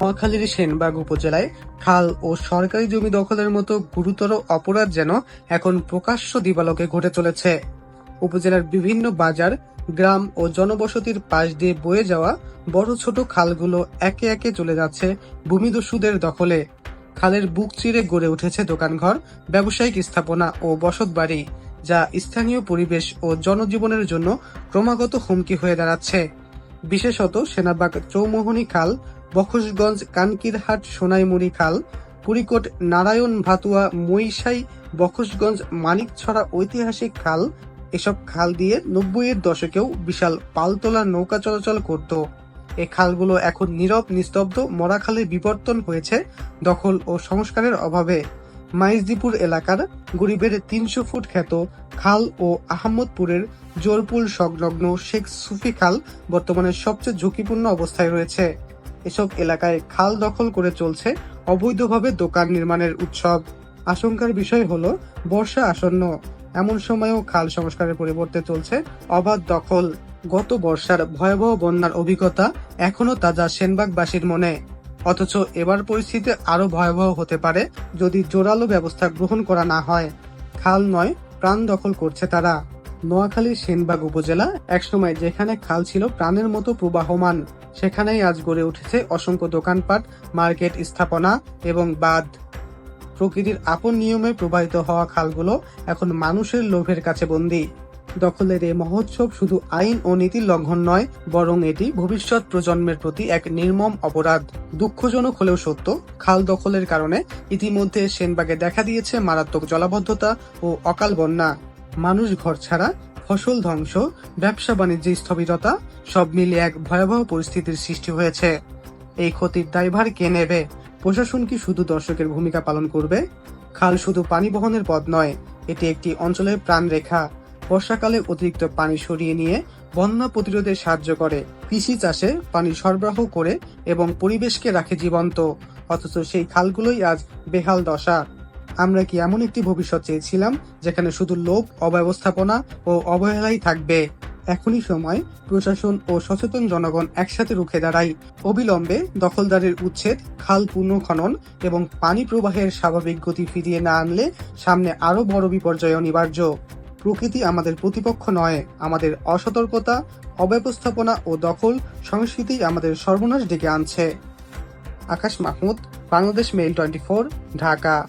নোয়াখালীর সেনবাগ উপজেলায় খাল ও সরকারি জমি দখলের মতো গুরুতর অপরাধ যেন এখন প্রকাশ্য দিবালোকে ঘটে চলেছে। উপজেলার বিভিন্ন বাজার, গ্রাম ও জনবসতির পাশ দিয়ে বয়ে যাওয়া বড় ছোট খালগুলো একে একে চলে যাচ্ছে ভূমিদস্যুদের দখলে। খালের বুক চিরে গড়ে উঠেছে দোকানঘর, ব্যবসায়িক স্থাপনা ও বসতবাড়ি যা স্থানীয় পরিবেশ ও জনজীবনের জন্য ক্রমাগত হুমকি হয়ে দাঁড়াচ্ছে। বিশেষত সেনাবাগ চৌমোহনী খাল বখশগঞ্জ, কানকিরহাট, সোনাইমুড়ি, খাল, কুড়িকোট, নারায়ণ, ভাতুয়া মইশাই বখশগঞ্জ, মানিকছড়া ঐতিহাসিক খাল। এসব খাল দিয়ে নব্বইয়ের দশকেও বিশাল পালতোলা নৌকা চলাচল করত। এ খালগুলো এখন নীরব, নিস্তব্ধ মরা খালে বিবর্তন হয়েছে দখল ও সংস্কারের অভাবে। মাইজদিপুর এলাকার গরিবের তিনশো ফুট খ্যাত খাল ও আহমদপুরের জোরপুল সংলগ্ন শেখ সুফি খাল বর্তমানে সবচেয়ে ঝুঁকিপূর্ণ অবস্থায় রয়েছে। এসব এলাকায় খাল দখল করে চলছে অবৈধভাবে দোকান নির্মাণের উৎসব। আশঙ্কার বিষয় হলো, বর্ষা আসন্ন। এমন সময়েও খাল সংস্কারের পরিবর্তে চলছে অবাধ দখল। গত বর্ষার ভয়াবহ বন্যার অভিজ্ঞতা এখনও তাজা সেনবাগবাসীর মনে। অথচ এবার পরিস্থিতি আরও ভয়াবহ হতে পারে যদি জোরালো ব্যবস্থা গ্রহণ করা না হয়। খাল নয়, প্রাণ দখল করছে তারা। নোয়াখালীর সেনবাগ উপজেলা, একসময় যেখানে খাল ছিল প্রাণের মতো প্রবাহমান, সেখানেই আজ গড়ে উঠেছে অসংখ্য দোকানপাট, মার্কেট স্থাপনা এবং বাঁধ। প্রকৃতির আপন নিয়মে প্রবাহিত হওয়া খালগুলো এখন মানুষের লোভের কাছে বন্দী। দখলের এই মহোৎসব শুধু আইন ও নীতির লঙ্ঘন নয়, বরং এটি ভবিষ্যৎ প্রজন্মের প্রতি এক নির্মম অপরাধ। দুঃখজনক হলেও সত্য, খাল দখলের কারণে ইতিমধ্যে সেনবাগে দেখা দিয়েছে মারাত্মক জলাবদ্ধতা ও অকাল বন্যা। মানুষ ঘর ছাড়া, ফসল ধ্বংস, ব্যবসা বাণিজ্যে স্থবিরতা, সব মিলিয়ে এক ভয়াবহ পরিস্থিতির সৃষ্টি হয়েছে। এই ক্ষতির দায়ভার কে নেবে? প্রশাসন কি শুধু দর্শকের ভূমিকা পালন করবে? খাল শুধু পানি বহনের পথ নয়, এটি একটি অঞ্চলের প্রাণরেখা বর্ষাকালে অতিরিক্ত পানি সরিয়ে নিয়ে বন্যা প্রতিরোধে সাহায্য করে। কৃষি চাষে পানি সরবরাহ করে এবং পরিবেশকে রাখে জীবন্ত। অথচ সেই খালগুলোই আজ বেহাল দশা। আমরা কি এমন একটি ভবিষ্যৎ চেয়েছিলাম যেখানে শুধু লোভ অব্যবস্থাপনা ও অবহেলাই থাকবে? এখনই সময় প্রশাসন ও সচেতন জনগণ একসাথে রুখে দাঁড়াই। অবিলম্বে দখলদারের উচ্ছেদ, খাল পুনঃখনন এবং পানি প্রবাহের স্বাভাবিক গতি ফিরিয়ে না আনলে সামনে আরও বড় বিপর্যয় অনিবার্য। প্রকৃতি আমাদের প্রতিপক্ষ নয়, আমাদের অসতর্কতা, অব্যবস্থাপনা ও দখল সংস্কৃতি আমাদের সর্বনাশ ডেকে আনছে। Akash Mahmud, Bangladesh mail twenty Dhaka.